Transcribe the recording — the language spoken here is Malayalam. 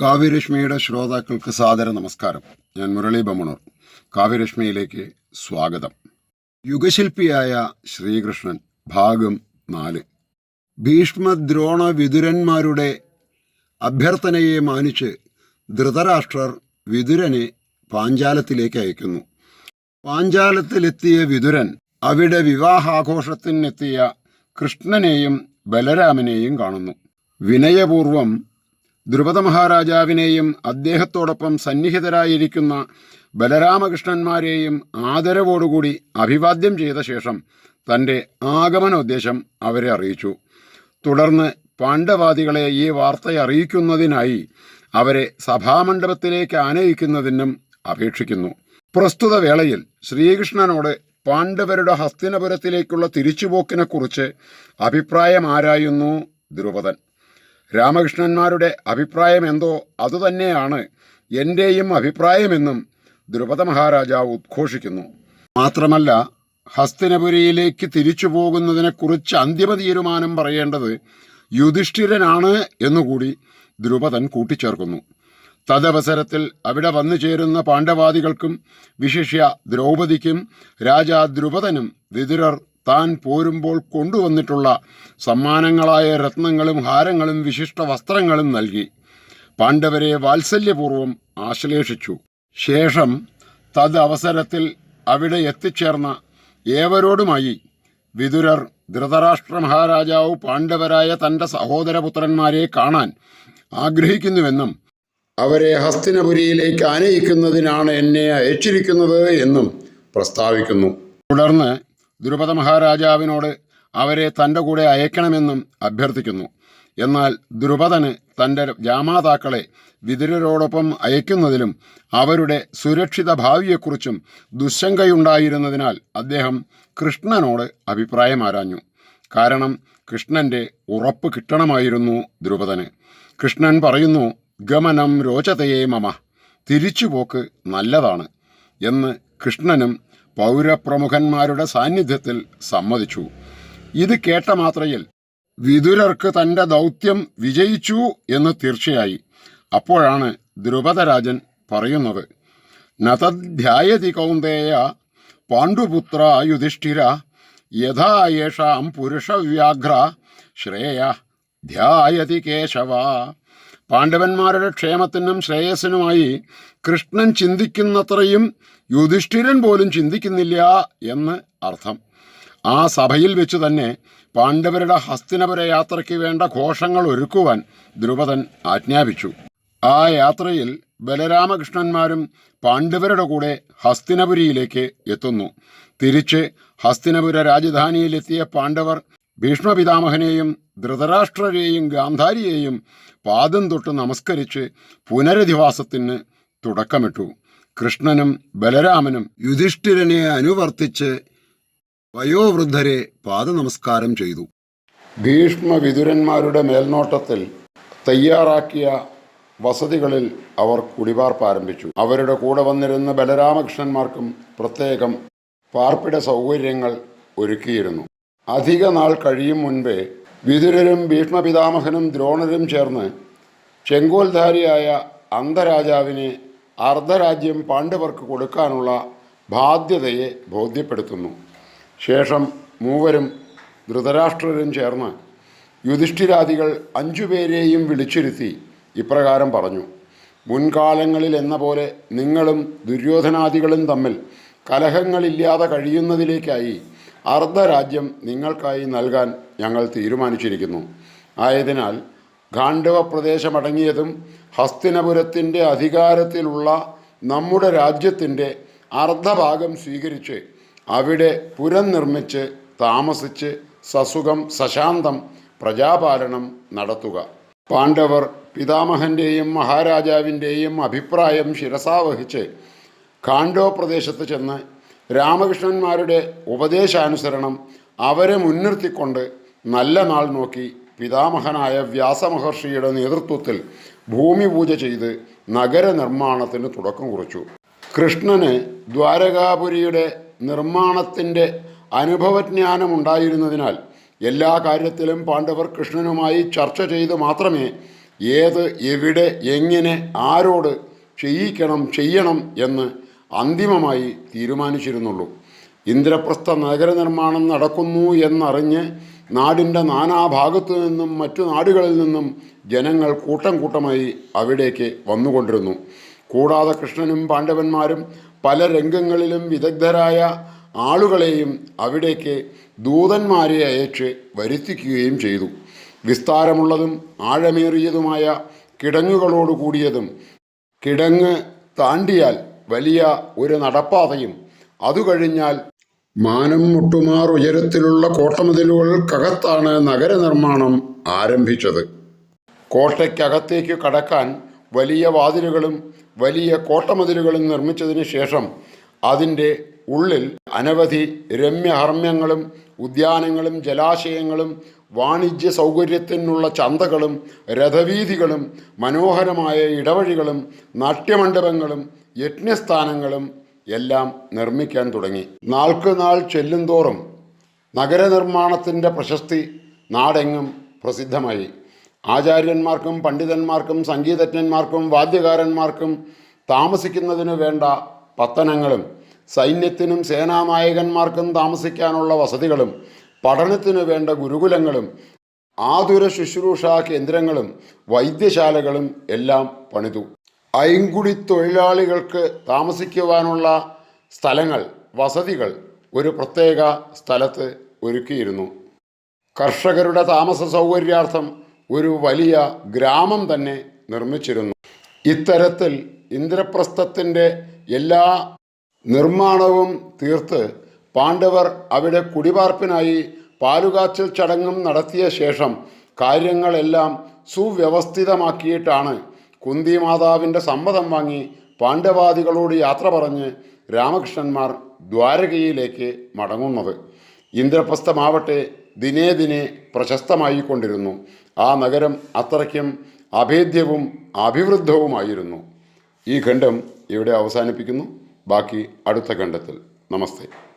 കാവ്യരശ്മിയുടെ ശ്രോതാക്കൾക്ക് സാദര നമസ്കാരം. ഞാൻ മുരളി ബമണൂർ. കാവ്യരശ്മിയിലേക്ക് സ്വാഗതം. യുഗശില്പിയായ ശ്രീകൃഷ്ണൻ ഭാഗം നാല്. ഭീഷ്മദ്രോണ വിതുരന്മാരുടെ അഭ്യർത്ഥനയെ മാനിച്ച് ധൃതരാഷ്ട്രർ വിതുരനെ പാഞ്ചാലത്തിലേക്ക് അയക്കുന്നു. പാഞ്ചാലത്തിലെത്തിയ വിതുരൻ അവിടെ വിവാഹാഘോഷത്തിനെത്തിയ കൃഷ്ണനെയും ബലരാമനെയും കാണുന്നു. വിനയപൂർവം ദ്രുപദ മഹാരാജാവിനെയും അദ്ദേഹത്തോടൊപ്പം സന്നിഹിതരായിരിക്കുന്ന ബലരാമകൃഷ്ണന്മാരെയും ആദരവോടുകൂടി അഭിവാദ്യം ചെയ്ത ശേഷം തന്റെ ആഗമനോദ്ദേശം അവരെ അറിയിച്ചു. തുടർന്ന് പാണ്ഡവാദികളെ ഈ വാർത്ത അറിയിക്കുന്നതിനായി അവരെ സഭാമണ്ഡപത്തിലേക്ക് ആനയിക്കുന്നതിനും അപേക്ഷിക്കുന്നു. പ്രസ്തുത വേളയിൽ ശ്രീകൃഷ്ണനോട് പാണ്ഡവരുടെ ഹസ്തിനപുരത്തിലേക്കുള്ള തിരിച്ചുപോക്കിനെക്കുറിച്ച് അഭിപ്രായം ആരായുന്നു ദ്രുപദൻ? രാമകൃഷ്ണന്മാരുടെ അഭിപ്രായം എന്തോ അതുതന്നെയാണ് എന്റെയും അഭിപ്രായമെന്നും ദ്രുപദ മഹാരാജാവ് ഉദ്ഘോഷിക്കുന്നു. മാത്രമല്ല ഹസ്തിനപുരിയിലേക്ക് തിരിച്ചു പോകുന്നതിനെക്കുറിച്ച് അന്തിമ തീരുമാനം പറയേണ്ടത് യുധിഷ്ഠിരനാണ് എന്നുകൂടി ദ്രുപദൻ കൂട്ടിച്ചേർക്കുന്നു. തദവസരത്തിൽ അവിടെ വന്നു ചേരുന്ന പാണ്ഡവാദികൾക്കും വിശിഷ്യ ദ്രൗപദിക്കും രാജാ ദ്രുപദനും വിതുരർ താൻ പോരുമ്പോൾ കൊണ്ടുവന്നിട്ടുള്ള സമ്മാനങ്ങളായ രത്നങ്ങളും ഹാരങ്ങളും വിശിഷ്ട വസ്ത്രങ്ങളും നൽകി. പാണ്ഡവരെ വാത്സല്യപൂർവം ആശ്ലേഷിച്ചു. ശേഷം തദവസരത്തിൽ അവിടെ എത്തിച്ചേർന്ന ഏവരോടുമായി വിതുരർ ധൃതരാഷ്ട്ര മഹാരാജാവ് പാണ്ഡവരായ തന്റെ സഹോദരപുത്രന്മാരെ കാണാൻ ആഗ്രഹിക്കുന്നുവെന്നും അവരെ ഹസ്തിനപുരിയിലേക്ക് ആനയിക്കുന്നതിനാണ് എന്നെ അയച്ചിരിക്കുന്നത് എന്നും പ്രസ്താവിക്കുന്നു. തുടർന്ന് ദ്രുപദ മഹാരാജാവിനോട് അവരെ തന്റെ കൂടെ അയക്കണമെന്നും അഭ്യർത്ഥിക്കുന്നു. എന്നാൽ ദ്രുപദന് തന്റെ ജാമാതാക്കളെ വിതുരരോടൊപ്പം അയക്കുന്നതിലും അവരുടെ സുരക്ഷിത ഭാവിയെക്കുറിച്ചും ദുശങ്കയുണ്ടായിരുന്നതിനാൽ അദ്ദേഹം കൃഷ്ണനോട് അഭിപ്രായം ആരാഞ്ഞു. കാരണം കൃഷ്ണന്റെ ഉറപ്പ് കിട്ടണമായിരുന്നു ദ്രുപദന് കൃഷ്ണൻ പറയുന്നു ഗമനം രോചതയെ മമ. തിരിച്ചുപോക്ക് നല്ലതാണ് എന്ന് കൃഷ്ണനും പൗരപ്രമുഖന്മാരുടെ സാന്നിധ്യത്തിൽ സമ്മതിച്ചു. ഇത് കേട്ട മാത്രയിൽ വിതുരർക്ക് തന്റെ ദൗത്യം വിജയിച്ചു എന്ന് തീർച്ചയായി. അപ്പോഴാണ് ദ്രുപദരാജൻ പറയുന്നത് നതധ്യായതി കൗന്ദേയ പാണ്ഡുപുത്ര യുധിഷ്ഠിര യഥാ പുരുഷവ്യാഘ്ര ശ്രേയ ധ്യായതി കേശവ. പാണ്ഡവന്മാരുടെ ക്ഷേമത്തിനും ശ്രേയസ്സിനുമായി കൃഷ്ണൻ ചിന്തിക്കുന്നത്രയും യുധിഷ്ഠിരൻ പോലും ചിന്തിക്കുന്നില്ല എന്ന് അർത്ഥം. ആ സഭയിൽ വെച്ച് തന്നെ പാണ്ഡവരുടെ ഹസ്തിനപുര യാത്രയ്ക്ക് വേണ്ട ഘോഷങ്ങൾ ഒരുക്കുവാൻ ദ്രുപദൻ ആജ്ഞാപിച്ചു. ആ യാത്രയിൽ ബലരാമകൃഷ്ണന്മാരും പാണ്ഡവരുടെ കൂടെ ഹസ്തിനപുരിയിലേക്ക് എത്തുന്നു. തിരിച്ച് ഹസ്തിനപുര രാജധാനിയിലെത്തിയ പാണ്ഡവർ ഭീഷ്മപിതാമഹനെയും ധൃതരാഷ്ട്രരെയും ഗാന്ധാരിയെയും പാദം തൊട്ട് നമസ്കരിച്ച് പുനരധിവാസത്തിന് തുടക്കമിട്ടു. കൃഷ്ണനും ബലരാമനും യുധിഷ്ഠിരനെ അനുവർത്തിച്ച് വയോവൃദ്ധരെ പാദനമസ്കാരം ചെയ്തു. ഭീഷ്മ ഭീഷ്മവിതുരന്മാരുടെ മേൽനോട്ടത്തിൽ തയ്യാറാക്കിയ വസതികളിൽ അവർ കുടിപാർപ്പ് ആരംഭിച്ചു അവരുടെ കൂടെ വന്നിരുന്ന ബലരാമകൃഷ്ണന്മാർക്കും പ്രത്യേകം പാർപ്പിട സൗകര്യങ്ങൾ ഒരുക്കിയിരുന്നു. അധിക നാൾ കഴിയും മുൻപേ വിതുരരും ഭീഷ്മപിതാമഹനും ദ്രോണരും ചേർന്ന് ചെങ്കോൽധാരിയായ അന്ധരാജാവിനെ അർദ്ധരാജ്യം പാണ്ഡവർക്ക് കൊടുക്കാനുള്ള ബാധ്യതയെ ബോധ്യപ്പെടുത്തുന്നു. ശേഷം മൂവരും ധൃതരാഷ്ട്രരും ചേർന്ന് യുധിഷ്ഠിരാദികൾ അഞ്ചുപേരെയും വിളിച്ചിരുത്തി ഇപ്രകാരം പറഞ്ഞു. മുൻകാലങ്ങളിൽ എന്ന പോലെ നിങ്ങളും ദുര്യോധനാദികളും തമ്മിൽ കലഹങ്ങളില്ലാതെ കഴിയുന്നതിലേക്കായി അർദ്ധരാജ്യം നിങ്ങൾക്കായി നൽകാൻ ഞങ്ങൾ തീരുമാനിച്ചിരിക്കുന്നു. ആയതിനാൽ ഗാണ്ഡവ പ്രദേശമടങ്ങിയതും ഹസ്തിനപുരത്തിന്റെ അധികാരത്തിലുള്ള നമ്മുടെ രാജ്യത്തിന്റെ അർദ്ധഭാഗം സ്വീകരിച്ച് അവിടെ പുരം നിർമ്മിച്ച് താമസിച്ച് സസുഖം സശാന്തം പ്രജാപാലനം നടത്തുക. പാണ്ഡവർ പിതാമഹന്റെയും മഹാരാജാവിന്റെയും അഭിപ്രായം ശിരസാവഹിച്ച് ഖാണ്ഡോ പ്രദേശത്ത് ചെന്ന് രാമകൃഷ്ണന്മാരുടെ ഉപദേശാനുസരണം അവരെ മുൻനിർത്തിക്കൊണ്ട് നല്ല നാൾ നോക്കി പിതാമഹനായ വ്യാസമഹർഷിയുടെ നേതൃത്വത്തിൽ ഭൂമി പൂജ ചെയ്ത് നഗര നിർമ്മാണത്തിന് തുടക്കം കുറിച്ചു. കൃഷ്ണന് ദ്വാരകാപുരിയുടെ നിർമ്മാണത്തിന്റെ അനുഭവജ്ഞാനമുണ്ടായിരുന്നതിനാൽ എല്ലാ കാര്യത്തിലും പാണ്ഡവർ കൃഷ്ണനുമായി ചർച്ച ചെയ്ത് മാത്രമേ ഏത് എവിടെ എങ്ങനെ ആരോട് ചെയ്യിക്കണം ചെയ്യണം എന്ന് അന്തിമമായി തീരുമാനിച്ചിരുന്നുള്ളൂ. ഇന്ദ്രപ്രസ്ഥ നഗരനിർമ്മാണം നടക്കുന്നു എന്നറിഞ്ഞ് നാടിന്റെ നാനാഭാഗത്തു നിന്നും മറ്റു നാടുകളിൽ നിന്നും ജനങ്ങൾ കൂട്ടം കൂട്ടമായി അവിടേക്ക് വന്നുകൊണ്ടിരുന്നു. കൂടാതെ കൃഷ്ണനും പാണ്ഡവന്മാരും പല രംഗങ്ങളിലും വിദഗ്ധരായ ആളുകളെയും അവിടേക്ക് ദൂതന്മാരെ അയച്ച് വരുത്തിക്കുകയും ചെയ്തു. വിസ്താരമുള്ളതും ആഴമേറിയതുമായ കിടങ്ങുകളോട് കൂടിയതും കിടങ്ങ് താണ്ടിയാൽ വലിയ ഒരു നടപ്പാതയും. അതു കഴിഞ്ഞാൽ മാനം മുട്ടുമാർ ഉയരത്തിലുള്ള കോട്ടമതിലുകൾക്കകത്താണ് നഗരനിർമ്മാണം ആരംഭിച്ചത്. കോട്ടയ്ക്കകത്തേക്ക് കടക്കാൻ വലിയ വാതിലുകളും വലിയ കോട്ടമതിലുകളും നിർമ്മിച്ചതിന് ശേഷം അതിന്റെ ഉള്ളിൽ അനവധി രമ്യഹർമ്മ്യങ്ങളും ഉദ്യാനങ്ങളും ജലാശയങ്ങളും വാണിജ്യ സൗകര്യത്തിനുള്ള ചന്തകളും രഥവീഥികളും മനോഹരമായ ഇടവഴികളും നാട്യമണ്ഡപങ്ങളും യജ്ഞസ്ഥാനങ്ങളും എല്ലാം നിർമ്മിക്കാൻ തുടങ്ങി. നാൾക്ക് നാൾ ചെല്ലുന്തോറും നഗരനിർമ്മാണത്തിന്റെ പ്രശസ്തി നാടെങ്ങും പ്രസിദ്ധമായി. ആചാര്യന്മാർക്കും പണ്ഡിതന്മാർക്കും സംഗീതജ്ഞന്മാർക്കും വാദ്യകാരന്മാർക്കും താമസിക്കുന്നതിന് വേണ്ട പത്തനങ്ങളും സൈന്യത്തിനും സേനാനായകന്മാർക്കും താമസിക്കാനുള്ള വസതികളും പഠനത്തിനു വേണ്ട ഗുരുകുലങ്ങളും ആതുര ശുശ്രൂഷാ കേന്ദ്രങ്ങളും വൈദ്യശാലകളും എല്ലാം പണിതു. ഐങ്കുടി തൊഴിലാളികൾക്ക് താമസിക്കുവാനുള്ള സ്ഥലങ്ങൾ വസതികൾ ഒരു പ്രത്യേക സ്ഥലത്ത് ഒരുക്കിയിരുന്നു. കർഷകരുടെ താമസ സൗകര്യാർത്ഥം ഒരു വലിയ ഗ്രാമം തന്നെ നിർമ്മിച്ചിരുന്നു. ഇത്തരത്തിൽ ഇന്ദ്രപ്രസ്ഥത്തിന്റെ എല്ലാ നിർമ്മാണവും തീർത്ത് പാണ്ഡവർ അവിടെ കുടിപാർപ്പിനായി പാലുകാച്ചൽ ചടങ്ങും നടത്തിയ ശേഷം കാര്യങ്ങളെല്ലാം സുവ്യവസ്ഥിതമാക്കിയിട്ടാണ് കുന്തി മാതാവിന്റെ സമ്മതം വാങ്ങി പാണ്ഡവാദികളോട് യാത്ര പറഞ്ഞ് രാമകൃഷ്ണന്മാർ ദ്വാരകയിലേക്ക് മടങ്ങുന്നത്. ഇന്ദ്രപ്രസ്ഥമാവട്ടെ ദിനേ ദിനെ പ്രശസ്തമായിക്കൊണ്ടിരുന്നു. ആ നഗരം അത്രയ്ക്കും അഭേദ്യവും അഭിവൃദ്ധവുമായിരുന്നു. ഈ ഖണ്ഡം ഇവിടെ അവസാനിപ്പിക്കുന്നു. ബാക്കി അടുത്ത ഖണ്ഡത്തിൽ. നമസ്തേ.